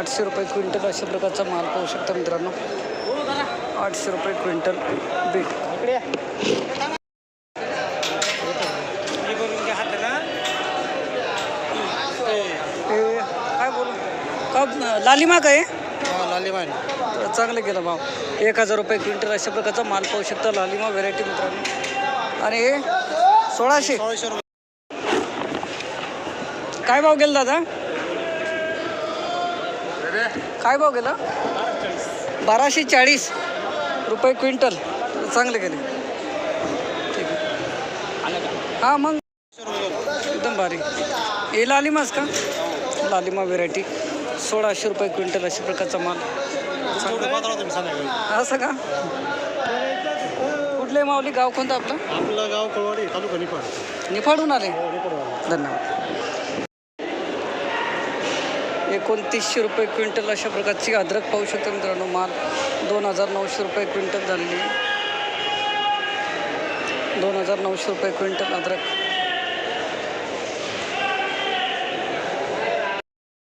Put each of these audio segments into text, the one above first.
आठशे रुपये क्विंटल अशा प्रकारचा माल पाहू शकता मित्रांनो. आठशे रुपये क्विंटल बीट. हे काय बोलू? का लालिमा काय तर चांगलं केलं भाव. एक हजार रुपये क्विंटल अशा प्रकारचा माल पाहू शकता लालिमा व्हेरायटी मित्रांनो. आणि हे सोळाशे. काय भाव गेला दादा? काय भाव गेला? बाराशे चाळीस रुपये क्विंटल. चांगले गेले. ठीक आहे. हां मग. एकदम भारी. हे लालिमाच का? लालिमा व्हेरायटी सोळाशे रुपये क्विंटल अशा प्रकारचा माल. असं का? कुठले माऊली? गाव कोणतं आपलं? आपलं गाव कळवाडी तालुका निफाड. निफाडून आले. निफाड धन्यवाद. एकोणतीसशे रुपये क्विंटल अशा प्रकारची अद्रक पाहू शकतो मित्रांनो. माल दोन हजार नऊशे रुपये क्विंटल झालेली. दोन हजार नऊशे रुपये क्विंटल अद्रक.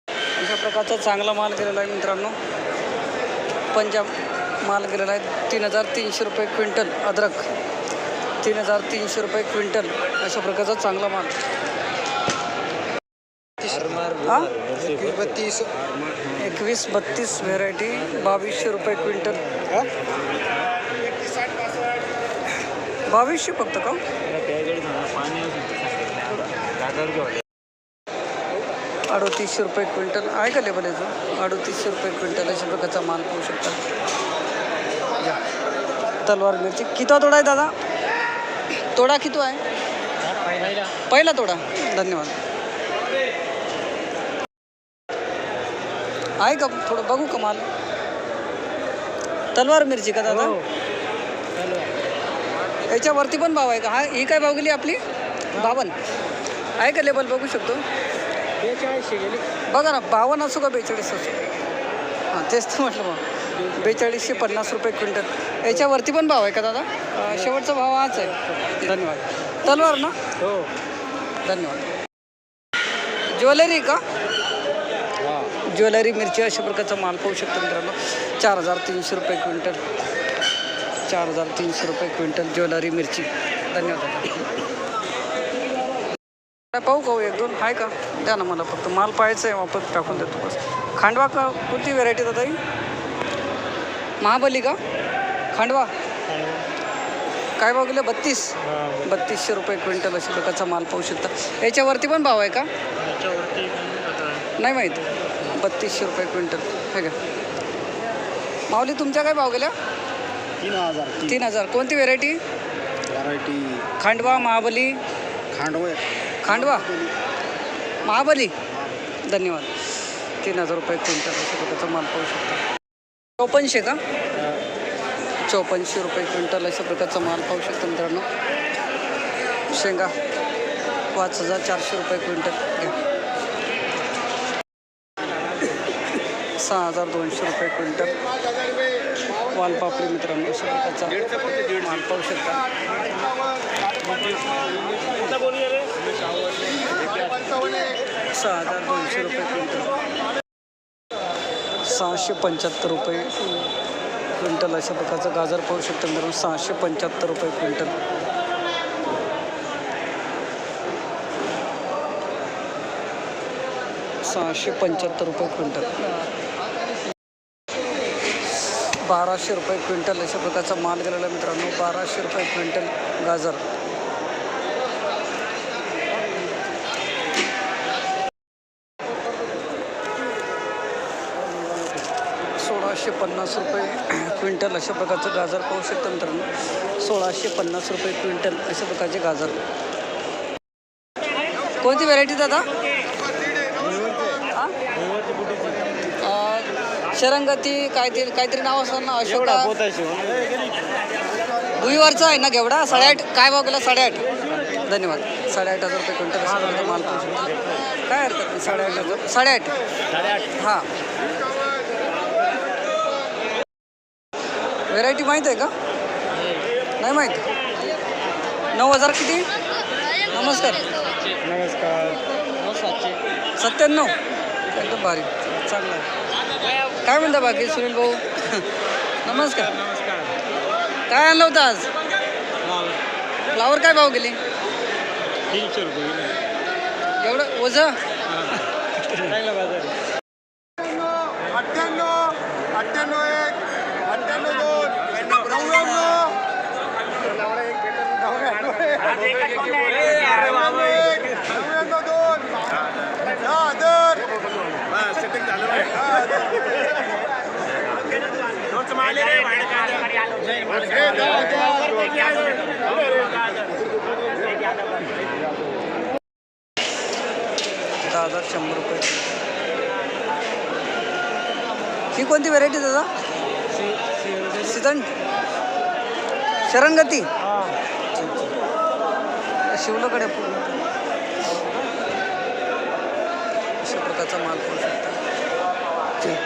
अशा प्रकारचा चांगला माल गेलेला आहे मित्रांनो. पंजाब माल गेलेला आहे तीन हजार तीनशे रुपये क्विंटल अद्रक. तीन हजार तीनशे रुपये क्विंटल अशा प्रकारचा चांगला माल. हा? बत्तीस. एकवीस बत्तीस व्हेरायटी बावीसशे रुपये क्विंटल. बावीसशे फक्त का? अडोतीसशे रुपये क्विंटल. आहे का लेबल याचं? अडोतीसशे रुपये क्विंटल अशा प्रकारचा माल पाहू शकता. तलवार मिरची. किती तोडा आहे दादा? तोडा किती आहे? पहिला तोडा. धन्यवाद. आहे का थोडं बघू का माल तलवार मिरची का दादा? याच्यावरती पण भाव आहे का? हा ही काय भाव गेली आपली? बावन. आहे का लेबल? बघू शकतो. बेचाळीसशे गेली. बघा ना बावन्न असो का बेचाळीस असो? हां तेच तर म्हटलं मग. बेचाळीसशे पन्नास रुपये क्विंटल. याच्यावरती पण भाव आहे का दादा? अं, शेवटचा भाव हाच आहे. धन्यवाद. तलवार ना? हो. धन्यवाद. ज्वेलरी का? ज्वेलरी मिरची अशा प्रकारचा माल पाहू शकतो मित्रांनो. चार हजार तीनशे रुपये क्विंटल. चार हजार तीनशे रुपये क्विंटल ज्वेलरी मिरची. धन्यवाद. पाहू का हो एक दोन? आहे का? द्या ना मला फक्त. माल पाहायचं आहे वापस टाकून देतो बस. खांडवा का? कोणती व्हेरायटी दादा ही महाबली का? खांडवा? काय भाव गेले बत्तीस. बत्तीसशे रुपये क्विंटल अशा प्रकारचा माल पाहू शकता. याच्यावरती पण भाव आहे का? नाही माहीत. बत्तीसशे रुपये क्विंटल. हे का माऊली तुमच्या काय भाव गेल्या? तीन हजार. तीन हजार. कोणती व्हेरायटी व्हरायटी खांडवा महाबली. खांडवे खांडवा? महाबली? धन्यवाद. तीन हजार रुपये क्विंटल अशा प्रकारचा माल पाहू शकता. चौपनशे का? चौपनशे रुपये क्विंटल अशा प्रकारचा माल पाहू शकता मित्रांनो. शेंगा पाच हजार चारशे रुपये क्विंटल. घ्या. सहा हजार दोनशे रुपये क्विंटल. वालपापडी मित्रांनो अशा त्याचा माल पाहू शकता. सहा हजार दोनशे रुपये क्विंटल. सहाशे पंच्याहत्तर रुपये क्विंटल अशा प्रकारचं गाजर पाहू शकता मित्रांनो सहाशे पंच्याहत्तर रुपये क्विंटल. सहाशे पंच्याहत्तर रुपये क्विंटल. बाराशे रुपये क्विंटल अशा प्रकारचा माल गेलेला आहे मित्रांनो. बाराशे रुपये क्विंटल गाजर. सोळाशे पन्नास रुपये क्विंटल अशा प्रकारचं गाजर पाहू शकता मित्रांनो. सोळाशे पन्नास रुपये क्विंटल अशा प्रकारचे गाजर. कोणती व्हेरायटी दादा? शरंगती काहीतरी काहीतरी नाव असतं ना अशोका. भुईवरचा आहे ना घेवडा साडेआठ काय भाव केला? साडेआठ. धन्यवाद. साडेआठ हजार रुपये क्विंटल प्रकारचा माल शकता. काय हरकत नाही. साडेआठ हजार. साडेआठ. हां. व्हेरायटी माहीत आहे का? नाही माहीत? नऊ हजार किती? नमस्कार. नमस्कार. सत्त्याण्णव. एकदम बारीक चांगला आहे. काय म्हणता बाकी सुनील भाऊ? नमस्कार. काय आणलं होतं आज? फ्लावर काय भाव गेली? तीनशे रुपये एवढं? ओझं? अठ्ठ्याण्णव अठ्ठ्याण्णव एक अठ्ठ्याण्णव दोन नव्याण्णव नव्याण्णव दोन दहा दहा हजार शंभर रुपये ही कोणती व्हेरायटी दादा? सीझन शरणगती. शिवलाकडे पूर्ण. प्रकारचा माल पाहू शकता. ठीक.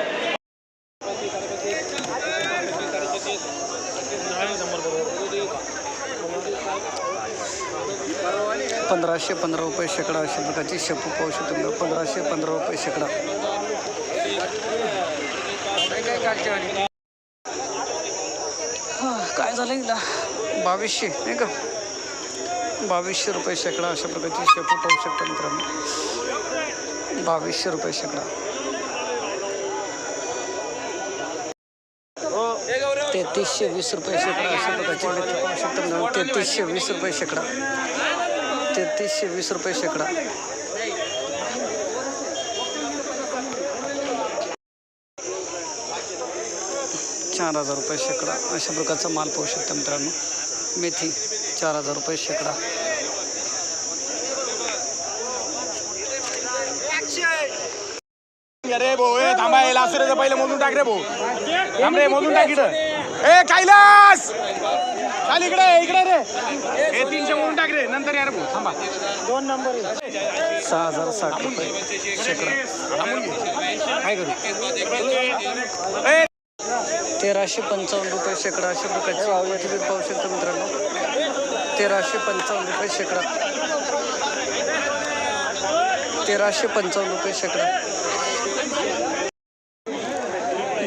पंधराशे पंधरा रुपये शेकडा अशा प्रकारची शेपू पाहू शकतो. पंधराशे पंधरा रुपये शेकडा. हा, काय झालं एकदा? बावीसशे नाही का? बावीसशे रुपये शेकडा अशा प्रकारची शेपू पाहू शकता मित्रांनो. बावीसशे रुपये शेकडा तेहतीसशे वीस रुपये शेकडा अशा प्रकारची मेथी पाहू शकता तेहतीसशे वीस रुपये शेकडा. तेहतीसशे वीस रुपये शेकडा. चार हजार रुपये शेकडा. अशा प्रकारचा माल पाहू शकता मित्रांनो. मेथी चार हजार रुपये शेकडा. अरे भाऊ ए थांबा ए लासुरेचं पहिलं मोजून टाक रे भाऊ थांब रे मोजून टाक इकडं. ए कैलास! चाल इकडे इकडे रे. हे तीनशे मोजून टाक रे नंतर या रे भाऊ थांबा. दोन नंबर सहा हजार साठ रुपये. शेकडा. काय करू? तेराशे पंचावन्न रुपये शेकडा अशा प्रकारची मेथी बीट पाहू शकता मित्रांनो. तेराशे पंचावन्न रुपये शेकडा. तेराशे पंचावन्न रुपये शेकडा.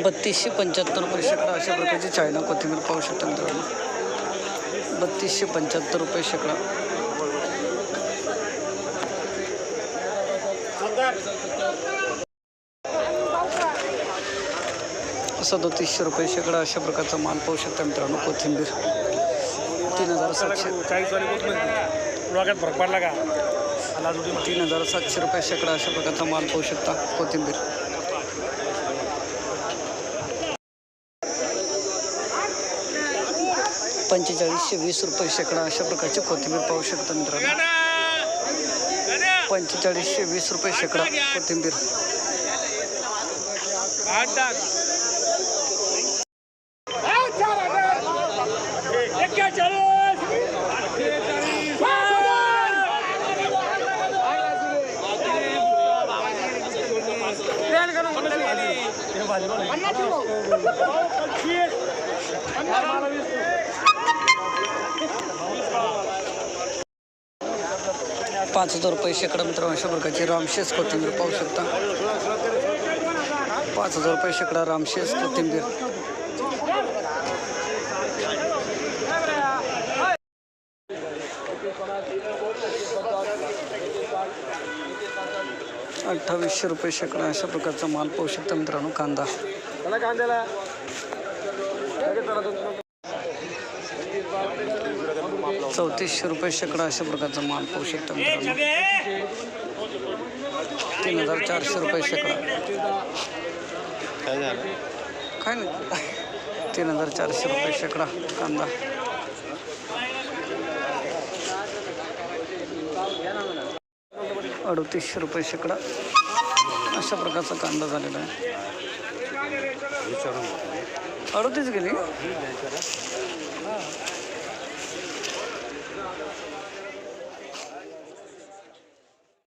बत्तीसशे पंच्याहत्तर रुपये शेकडा अशा प्रकारची चायना कोथिंबीर पाहू शकता मित्रांनो. बत्तीसशे पंच्याहत्तर रुपये शेकडा. सदोतीसशे रुपये शेकडा अशा प्रकारचा माल पाहू शकता मित्रांनो कोथिंबीर. तीन हजार सातशे. फरक पडला का तीन हजार सातशे रुपये शेकडा अशा प्रकारचा माल पाहू शकता कोथिंबीर. पंचेचाळीसशे वीस रुपये शेकडा अशा प्रकारची कोथिंबीर पाहू शकता मित्रांनो. पंचेचाळीसशे वीस रुपये शेकडा कोथिंबीर. पाच हजार रुपये शेकडा मित्रांनो अशा प्रकारची रामशेष कोथिंबीर पाहू शकता. पाच हजार रुपये शेकडा रामशेष कोथिंबीर. अठ्ठावीसशे रुपये शेकडा अशा प्रकारचा माल पाहू शकता मित्रांनो कांदा. कांद्याला चौतीसशे रुपये शेकडा अशा प्रकारचा माल पाहू शकता तीन हजार चारशे रुपये शेकडा. काय नाही. तीन हजार चारशे रुपये शेकडा कांदा. अडतीसशे रुपये शेकडा. अशा प्रकारचा कांदा झालेला आहे. अडतीस गेली?